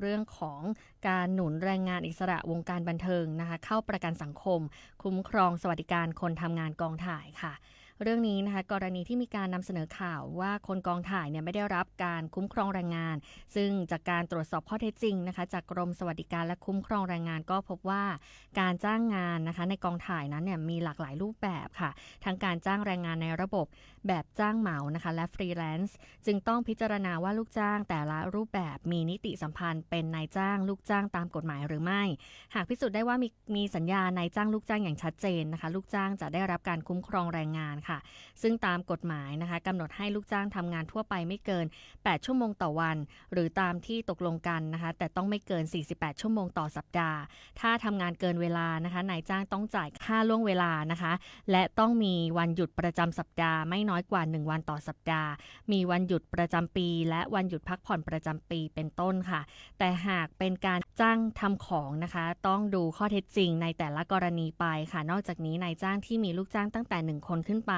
เรื่องของการหนุนแรงงานอิสระวงการบันเทิงนะคะ เข้าประกันสังคม คุ้มครองสวัสดิการคนทำงานกองถ่ายค่ะ เรื่องนี้นะคะกรณีที่มีการนำเสนอข่าวว่าคนกองถ่ายเนี่ยไม่ได้รับการคุ้มครองแรงงาน ซึ่งจากการตรวจสอบข้อเท็จจริงนะคะ จากกรมสวัสดิการและคุ้มครองแรงงานก็พบว่าการจ้างงานนะคะ ในกองถ่ายนั้นเนี่ยมีหลากหลายรูปแบบค่ะ ทั้งการจ้างแรงงานในระบบแบบจ้างเหมานะคะ และฟรีแลนซ์จึงต้องพิจารณาว่าลูกจ้างแต่ละรูปแบบมีนิติสัมพันธ์ เป็นนายจ้างลูกจ้างตามกฎหมายหรือไม่ หากพิสูจน์ได้ว่ามีมีสัญญานายจ้างลูกจ้างอย่างชัดเจนนะคะ ลูกจ้างจะได้รับการคุ้มครองแรงงานค่ะ ซึ่งตามกฎหมายนะคะกำหนดให้ลูกจ้างทำงานทั่วไปไม่เกิน 8 ชั่วโมงต่อวัน หรือตามที่ตกลงกันนะคะ แต่ต้องไม่เกิน 48 ชั่วโมงต่อสัปดาห์ ถ้าทำงานเกินเวลานะคะนายจ้างต้องจ่ายค่าล่วงเวลานะคะ และต้องมีวันหยุดประจำสัปดาห์ไม่น้อยกว่า 1 วันต่อสัปดาห์ มีวันหยุดประจำปี และวันหยุดพักผ่อนประจำปีเป็นต้นค่ะ แต่หากเป็นการจ้างทำของนะคะ ต้องดูข้อเท็จจริงในแต่ละกรณีไปค่ะ นอกจากนี้นายจ้างที่มีลูกจ้างตั้งแต่ 1 คนขึ้นไป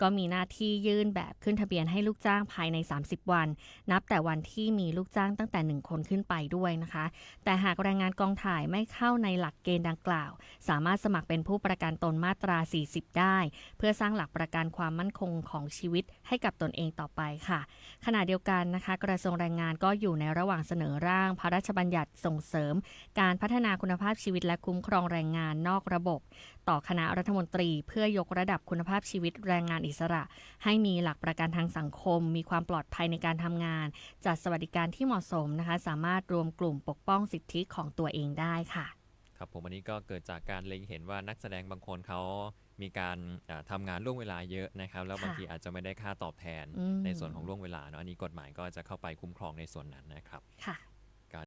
ก็มีหน้าที่ยื่นแบบขึ้นทะเบียนให้ลูกจ้างภายใน 30 วัน นับแต่วันที่มีลูกจ้างตั้งแต่ 1 คนขึ้นไปด้วยนะคะ แต่หากแรงงานกองถ่ายไม่เข้าในหลักเกณฑ์ดังกล่าว สามารถสมัครเป็นผู้ประกันตนมาตรา 40 ได้ เพื่อสร้างหลักประกันความมั่นคงของชีวิตให้กับตนเองต่อไปค่ะ ขณะเดียวกันนะคะ กระทรวงแรงงานก็อยู่ในระหว่างเสนอร่าง พระราชบัญญัติส่งเสริม การพัฒนาคุณภาพชีวิตและคุ้มครองแรงงานนอกระบบ ต่อคณะรัฐมนตรี เพื่อยกระดับคุณภาพชีวิตแรงงานอิสระ ให้มีหลักประกันทางสังคม มีความปลอดภัยในการทำงาน จัดสวัสดิการที่เหมาะสมนะคะ สามารถรวมกลุ่มปกป้องสิทธิของตัวเองได้ค่ะ ครับผมอันนี้ก็เกิดจากการเล็งเห็นว่านักแสดงบางคนเขามีการอ่าทำางานล่วงเวลาเยอะนะครับ แล้วบางค่ะทีอาจจะไม่ได้ค่าตอบแทนอืมในส่วนของล่วงเวลาเนาะอันนี้กฎหมายก็จะเข้าไปคุ้มครองในส่วนนั้นนะครับค่ะ